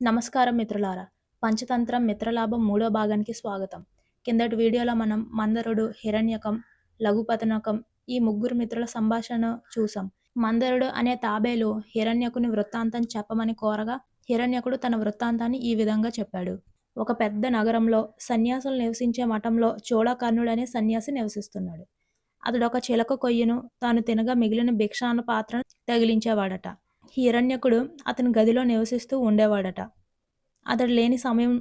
నమస్కారం మిత్రులారా. పంచతంత్రం మిత్రలాభం మూడో భాగానికి స్వాగతం. కిందటి వీడియోలో మనం మందరుడు హిరణ్యకం లఘుపతనకం ఈ ముగ్గురు మిత్రుల సంభాషణ చూసాం మందరుడు అనే తాబేలు హిరణ్యకుని వృత్తాంతం చెప్పమని కోరగా హిరణ్యకుడు తన వృత్తాంతాన్ని ఈ విధంగా చెప్పాడు. ఒక పెద్ద నగరంలో సన్యాసులు నివసించే మఠంలో చోళకర్ణుడు అనే సన్యాసి నివసిస్తున్నాడు. అతడు ఒక చిలక కొయ్యను తాను తినగా మిగిలిన భిక్షాన పాత్రను తగిలించేవాడట. హిరణ్యకుడు అతని గదిలో నివసిస్తూ ఉండేవాడట. అతడు లేని సమయం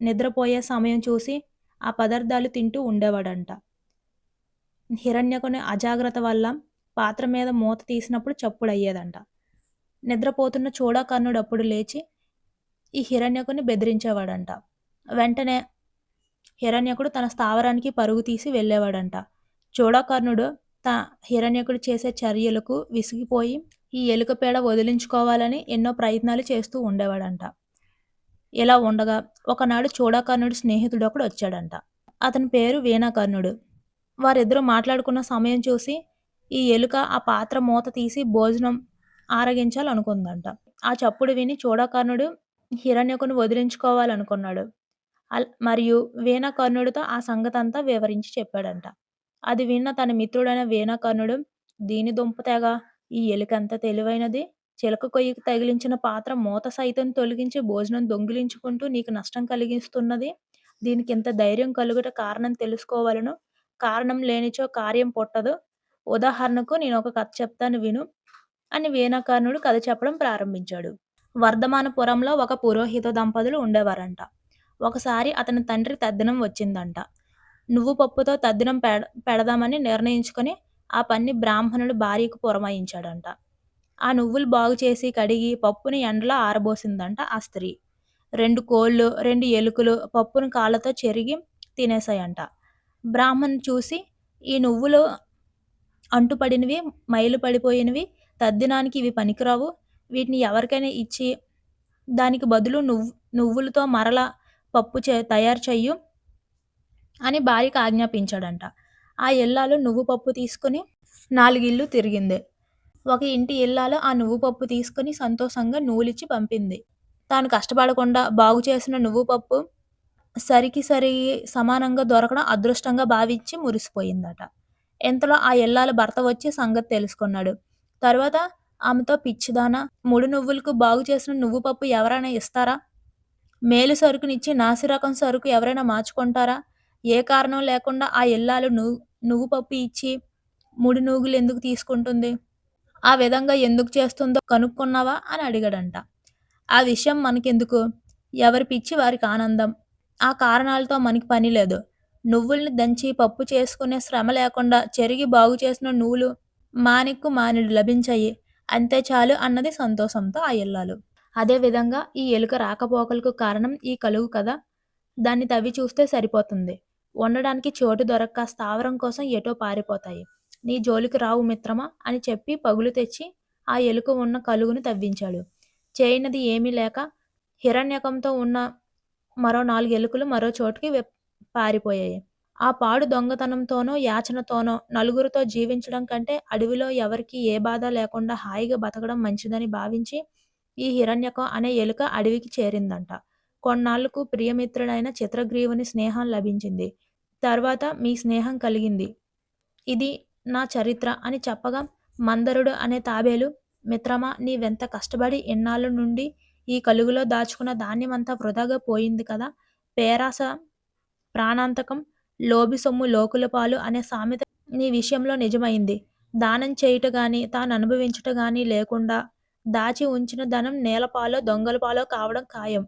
నిద్రపోయే సమయం చూసి ఆ పదార్థాలు తింటూ ఉండేవాడంట. హిరణ్యకుని అజాగ్రత్త వల్ల పాత్ర మీద మూత తీసినప్పుడు చప్పుడు అయ్యేదంట నిద్రపోతున్న చూడకర్ణుడు అప్పుడు లేచి ఈ హిరణ్యకుని బెదిరించేవాడంట. వెంటనే హిరణ్యకుడు తన స్థావరానికి పరుగు తీసి వెళ్ళేవాడంట. చూడకర్ణుడు త హిరణ్యకుడు చేసే చర్యలకు విసిగిపోయి ఈ ఎలుక పేడ వదిలించుకోవాలని ఎన్నో ప్రయత్నాలు చేస్తూ ఉండేవాడంట. ఇలా ఉండగా ఒకనాడు చూడాకర్ణుడు స్నేహితుడు ఒకడు వచ్చాడంట. అతని పేరు వీణాకర్ణుడు. వారిద్దరూ మాట్లాడుకున్న సమయం చూసి ఈ ఎలుక ఆ పాత్ర మూత తీసి భోజనం ఆరగించాలనుకుందంట. ఆ చప్పుడు విని చూడకర్ణుడు హిరణ్యకును వదిలించుకోవాలనుకున్నాడు. మరియు వీణాకర్ణుడితో ఆ సంగతంతా వివరించి చెప్పాడంట. అది విన్న తన మిత్రుడైన వీణాకర్ణుడు దీని దుంపతేగా ఈ ఎలుకంత తెలివైనది. చిలక కొయ్యకు తగిలించిన పాత్ర మూత సైతం తొలగించి భోజనం దొంగిలించుకుంటూ నీకు నష్టం కలిగిస్తున్నది. దీనికి ఇంత ధైర్యం కలుగుట కారణం తెలుసుకోవాలను. కారణం లేనిచో కార్యం పుట్టదు. ఉదాహరణకు నేను ఒక కథ చెప్తాను విను అని వీణాకర్ణుడు కథ చెప్పడం ప్రారంభించాడు. వర్ధమానపురంలో ఒక పురోహిత దంపతులు ఉండేవారంట. ఒకసారి అతని తండ్రి తద్దినం వచ్చిందంట. నువ్వు పప్పుతో తద్దినం పెడ పెడదామని నిర్ణయించుకొని ఆ పన్ని బ్రాహ్మణుడు భార్యకు పురమాయించాడంట. ఆ నువ్వులు బాగు చేసి కడిగి పప్పుని ఎండలో ఆరబోసిందంట ఆ స్త్రీ. రెండు కోళ్ళు రెండు ఎలుకలు పప్పును కాళ్ళతో చెరిగి తినేశాయంట. బ్రాహ్మణ్ చూసి ఈ నువ్వులు అంటుపడినవి మైలు పడిపోయినవి తద్దినానికి ఇవి పనికిరావు. వీటిని ఎవరికైనా ఇచ్చి దానికి బదులు నువ్వు నువ్వులతో మరల పప్పు చే తయారు చెయ్యు అని భార్యకు ఆజ్ఞాపించాడంట. ఆ ఇల్లాలు నువ్వు పప్పు తీసుకుని నాలుగిళ్ళు తిరిగింది. ఒక ఇంటి ఇల్లాలు ఆ నువ్వు పప్పు తీసుకుని సంతోషంగా నూలిచ్చి పంపింది. తాను కష్టపడకుండా బాగు చేసిన నువ్వు పప్పు సరికి సరి సమానంగా దొరకడం అదృష్టంగా భావించి మురిసిపోయిందట. ఎంతలో ఆ ఇల్లాల భర్త వచ్చి సంగతి తెలుసుకున్నాడు. తర్వాత ఆమెతో పిచ్చిదాన ముడి నువ్వులకు బాగు చేసిన నువ్వు పప్పు ఎవరైనా ఇస్తారా? మేలు సరుకునిచ్చి నాసిరకం సరుకు ఎవరైనా మార్చుకుంటారా? ఏ కారణం లేకుండా ఆ ఇల్లాలు నువ్వు నువ్వు పప్పు ఇచ్చి ముడి నూగులు ఎందుకు తీసుకుంటుంది? ఆ విధంగా ఎందుకు చేస్తుందో కనుక్కున్నావా అని అడిగాడంట. ఆ విషయం మనకెందుకు? ఎవరి పిచ్చి వారికి ఆనందం. ఆ కారణాలతో మనకి పని లేదు. నువ్వుల్ని దంచి పప్పు చేసుకునే శ్రమ లేకుండా చెరిగి బాగు చేసిన నువ్వులు మానిక్కు మానిడు లభించాయి. అంతే చాలు అన్నది సంతోషంతో ఆ ఇల్లాలు అదేవిధంగా ఈ ఎలుక రాకపోకలకు కారణం ఈ కలుగు కదా? దాన్ని తవ్వి చూస్తే సరిపోతుంది. ఉండడానికి చోటు దొరక్క స్థావరం కోసం ఎటో పారిపోతాయి. నీ జోలికి రావు మిత్రమా? అని చెప్పి పగులు తెచ్చి ఆ ఎలుక ఉన్న కలుగును తవ్వించాడు. చేయనది ఏమీ లేక హిరణ్యకంతో ఉన్న మరో నాలుగు ఎలుకలు మరో చోటుకి పారిపోయాయి. ఆ పాడు దొంగతనంతోనో యాచనతోనో నలుగురితో జీవించడం కంటే అడవిలో ఎవరికి ఏ బాధ లేకుండా హాయిగా బతకడం మంచిదని భావించి ఈ హిరణ్యకం అనే ఎలుక అడవికి చేరిందంట. కొన్నాళ్ళకు ప్రియమిత్రుడైన చిత్రగ్రీవుని స్నేహం లభించింది. తర్వాత మీ స్నేహం కలిగింది. ఇది నా చరిత్ర అని చెప్పగా మందరుడు అనే తాబేలు మిత్రమా నీవెంత కష్టపడి ఎన్నాళ్ళ నుండి ఈ కలుగులో దాచుకున్న ధాన్యమంతా వృధాగా పోయింది కదా? పేరాస ప్రాణాంతకం లోబి సొమ్ము లోకుల పాలు అనే సామెత నీ విషయంలో నిజమైంది. దానం చేయుట గాని తాను అనుభవించుట గాని లేకుండా దాచి ఉంచిన ధనం నేలపాలో దొంగల పాలో కావడం ఖాయం.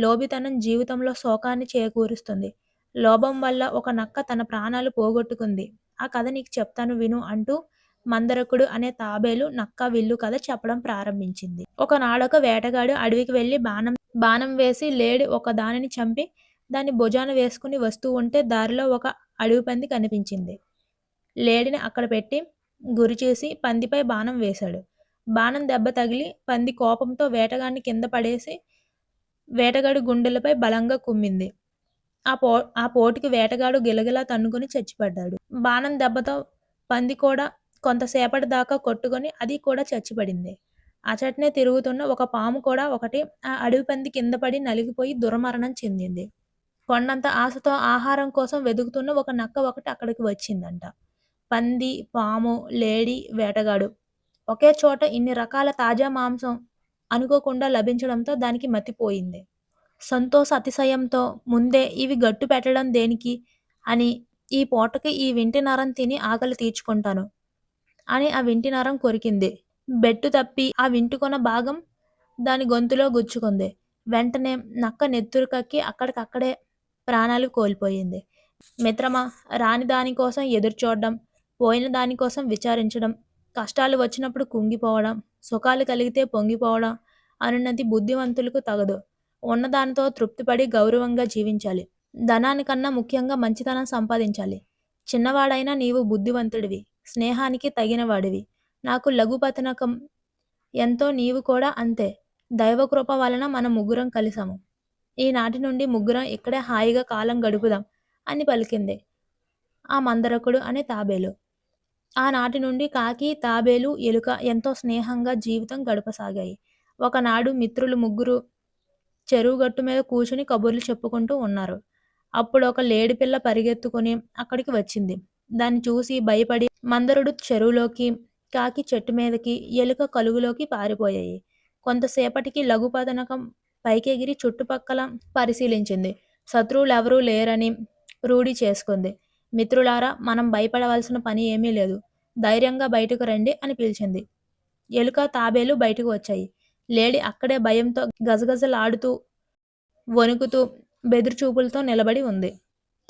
లోభితనం జీవితంలో శోకాన్ని చేకూరుస్తుంది. లోభం వల్ల ఒక నక్క తన ప్రాణాలు పోగొట్టుకుంది. ఆ కథ నీకు చెప్తాను విను అంటూ మందరకుడు అనే తాబేలు నక్క విల్లు కథ చెప్పడం ప్రారంభించింది. ఒకనాడొక వేటగాడు అడవికి వెళ్ళి బాణం బాణం వేసి లేడి ఒక దానిని చంపి దాన్ని భుజాన వేసుకుని వస్తూ ఉంటే దారిలో ఒక అడవి పంది కనిపించింది. లేడిని అక్కడ పెట్టి గురి చేసి పందిపై బాణం వేశాడు. బాణం దెబ్బ తగిలి పంది కోపంతో వేటగాడిని కింద పడేసి వేటగాడి గుండెలపై బలంగా కుమ్మింది ఆ పో ఆ పోటుకి వేటగాడు గిలగిలా తన్నుకొని చచ్చిపడ్డాడు బాణం దెబ్బతో పంది కూడా కొంతసేపటి దాకా కొట్టుకొని అది కూడా చచ్చిపడింది అచటనే తిరుగుతున్న ఒక పాము కూడా ఒకటి ఆ అడవి పంది కింద పడి నలిగిపోయి దుర్మరణం చెందింది. కొండంత ఆశతో ఆహారం కోసం వెదుకుతున్న ఒక నక్క ఒకటి అక్కడికి వచ్చిందంట. పంది, పాము, లేడి, వేటగాడు ఒకే చోట ఇన్ని రకాల తాజా మాంసం అనుకోకుండా లభించడంతో దానికి మతిపోయింది. సంతోష అతిశయంతో ముందే ఇవి గట్టు పెట్టడం దేనికి అని ఈ పూటకి ఈ వింటి నరం తిని ఆకలి తీర్చుకుంటాను అని ఆ వింటి నరం కొరికింది. బెట్టు తప్పి ఆ వింటుకొన భాగం దాని గొంతులో గుచ్చుకుంది. వెంటనే నక్క నెత్తురు కక్కి అక్కడికక్కడే ప్రాణాలు కోల్పోయింది. మిత్రమా రాని దానికోసం ఎదురుచూడడం, పోయిన దానికోసం విచారించడం, కష్టాలు వచ్చినప్పుడు కుంగిపోవడం, సుఖాలు కలిగితే పొంగిపోవడం అనున్నది బుద్ధివంతులకు తగదు. ఉన్నదానితో తృప్తిపడి గౌరవంగా జీవించాలి. ధనానికన్నా ముఖ్యంగా మంచితనం సంపాదించాలి. చిన్నవాడైనా నీవు బుద్ధివంతుడివి. స్నేహానికి తగినవాడివి. నాకు లఘుపతనకం ఎంతో నీవు కూడా అంతే. దైవకృప వలన మనం ముగ్గురం కలిసాము ఈనాటి నుండి ముగ్గురం ఇక్కడే హాయిగా కాలం గడుపుదాం అని పలికింది ఆ మందరకుడు అనే తాబేలు. ఆనాటి నుండి కాకి, తాబేలు, ఎలుక ఎంతో స్నేహంగా జీవితం గడపసాగాయి. ఒకనాడు మిత్రులు ముగ్గురు చెరువు గట్టు మీద కూచుని కబుర్లు చెప్పుకుంటూ ఉన్నారు. అప్పుడొక లేడిపిల్ల పరిగెత్తుకుని అక్కడికి వచ్చింది. దాన్ని చూసి భయపడి మందరుడు చెరువులోకి, కాకి చెట్టు మీదకి, ఎలుక కలుగులోకి పారిపోయాయి. కొంతసేపటికి లఘుపదనకం పైకెగిరి చుట్టుపక్కల పరిశీలించింది. శత్రువులెవరూ లేరని రూఢి చేసుకుంది. మిత్రులారా మనం భయపడవలసిన పని ఏమీ లేదు. ధైర్యంగా బయటకు రండి అని పిలిచింది. ఎలుక, తాబేలు బయటకు వచ్చాయి. లేడి అక్కడే భయంతో గజగజలాడుతూ, వణుకుతూ, బెదురుచూపులతో నిలబడి ఉంది.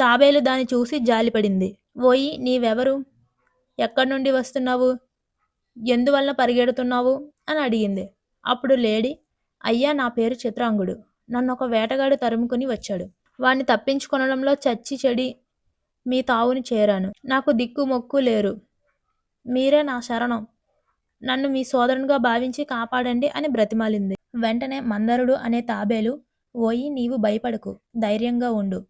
తాబేలు దాన్ని చూసి జాలిపడింది. ఓయి నీవెవరు? ఎక్కడ్నుండి వస్తున్నావు? ఎందువలన పరిగెడుతున్నావు? అని అడిగింది. అప్పుడు లేడి అయ్యా నా పేరు చిత్రాంగుడు. నన్ను ఒక వేటగాడు తరుముకుని వచ్చాడు. వాణ్ణి తప్పించుకొనడంలో చచ్చి చెడి మీ తావుని చేరాను. నాకు దిక్కు మొక్కు లేరు. మీరే నా శరణం. నన్ను మీ సోదరునిగా భావించి కాపాడండి అని బ్రతిమాలింది. వెంటనే మందరుడు అనే తాబేలు ఓయి నీవు భయపడకు. ధైర్యంగా ఉండు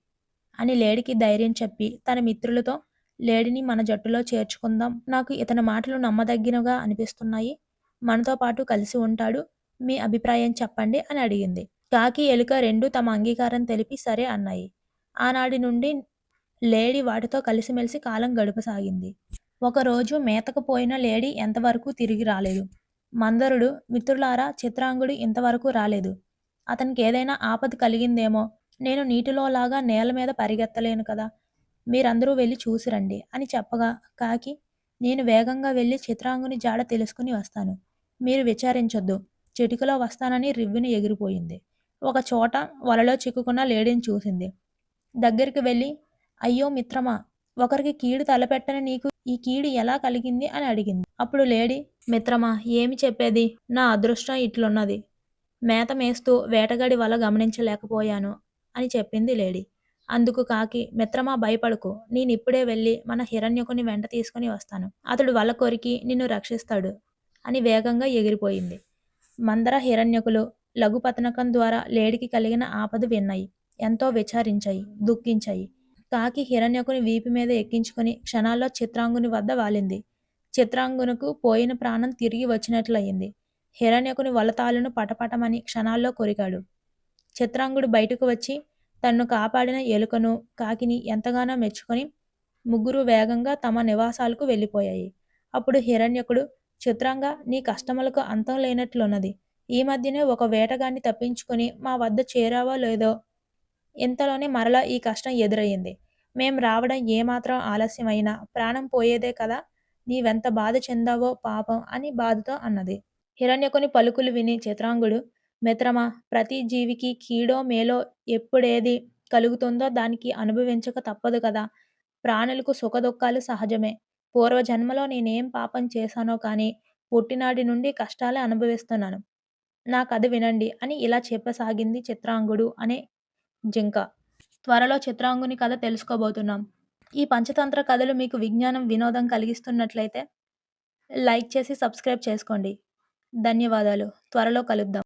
అని లేడికి ధైర్యం చెప్పి తన మిత్రులతో లేడిని మన జట్టులో చేర్చుకుందాం. నాకు ఇతని మాటలు నమ్మదగినగా అనిపిస్తున్నాయి. మనతో పాటు కలిసి ఉంటాడు. మీ అభిప్రాయం చెప్పండి అని అడిగింది. కాకి, ఎలుక రెండు తమ అంగీకారం తెలిపి సరే అన్నాయి. ఆనాడి నుండి లేడీ వాటితో కలిసిమెలిసి కాలం గడపసాగింది. ఒకరోజు మేతకు పోయిన ఎంతవరకు తిరిగి రాలేదు. మందరుడు మిత్రులారా చిత్రాంగుడు ఇంతవరకు రాలేదు. అతనికి ఏదైనా ఆపద కలిగిందేమో. నేను నీటిలోలాగా నేల మీద పరిగెత్తలేను కదా. మీరందరూ వెళ్ళి చూసిరండి అని చెప్పగా కాకి నేను వేగంగా వెళ్ళి చిత్రాంగుని జాడ తెలుసుకుని వస్తాను. మీరు విచారించొద్దు. చిటికలో వస్తానని రివ్వున ఎగిరిపోయింది. ఒక చోట వలలో చిక్కుకున్న లేడీని చూసింది. దగ్గరికి వెళ్ళి అయ్యో మిత్రమా! ఒకరికి కీడు తలపెట్టని నీకు ఈ కీడు ఎలా కలిగింది అని అడిగింది. అప్పుడు లేడీ మిత్రమా ఏమి చెప్పేది? నా అదృష్టం ఇట్లున్నది. మేత మేస్తూ వేటగాడి వల్ల గమనించలేకపోయాను అని చెప్పింది లేడి. అందుకు కాకి మిత్రమా భయపడకు. నేనిప్పుడే వెళ్ళి మన హిరణ్యకుని వెంట తీసుకుని వస్తాను. అతడు వల కొరికి నిన్ను రక్షిస్తాడు అని వేగంగా ఎగిరిపోయింది. మందర హిరణ్యకులు లఘుపతనకం ద్వారా లేడికి కలిగిన ఆపద విన్నాయి. ఎంతో విచారించాయి, దుఃఖించాయి. కాకి హిరణ్యకుని వీపు మీద ఎక్కించుకుని క్షణాల్లో చిత్రాంగుని వద్ద వాలింది. చిత్రాంగునకు పోయిన ప్రాణం తిరిగి వచ్చినట్లయింది. హిరణ్యకుని వలతాలను పటపటమని క్షణాల్లో కొరికాడు. చిత్రాంగుడు బయటకు వచ్చి తన్ను కాపాడిన ఎలుకను, కాకిని ఎంతగానో మెచ్చుకొని ముగ్గురు వేగంగా తమ నివాసాలకు వెళ్ళిపోయాయి. అప్పుడు హిరణ్యకుడు చిత్రాంగా నీ కష్టములకు అంతం లేనట్లున్నది. ఈ మధ్యనే ఒక వేటగాన్ని తప్పించుకుని మా వద్ద చేరావో లేదో ఇంతలోనే మరలా ఈ కష్టం ఎదురయ్యింది. మేం రావడం ఏమాత్రం ఆలస్యమైనా ప్రాణం పోయేదే కదా. నీవెంత బాధ చెందావో పాపం అని బాధతో అన్నది. హిరణ్యకుని పలుకులు విని చిత్రాంగుడు మిత్రమా ప్రతి జీవికి కీడో మేలో ఎప్పుడేది కలుగుతుందో దానికి అనుభవించక తప్పదు కదా. ప్రాణులకు సుఖదుఖాలు సహజమే. పూర్వజన్మలో నేనేం పాపం చేశానో కానీ పుట్టినాటి నుండి కష్టాలే అనుభవిస్తున్నాను. నా కథ వినండి అని ఇలా చెప్పసాగింది చిత్రాంగుడు అనే జింక. త్వరలో చిత్రాంగుని కథ తెలుసుకోబోతున్నాం. ఈ పంచతంత్ర కథలు మీకు విజ్ఞానం, వినోదం కలిగిస్తున్నట్లయితే లైక్ చేసి సబ్స్క్రైబ్ చేసుకోండి. ధన్యవాదాలు. త్వరలో కలుద్దాం.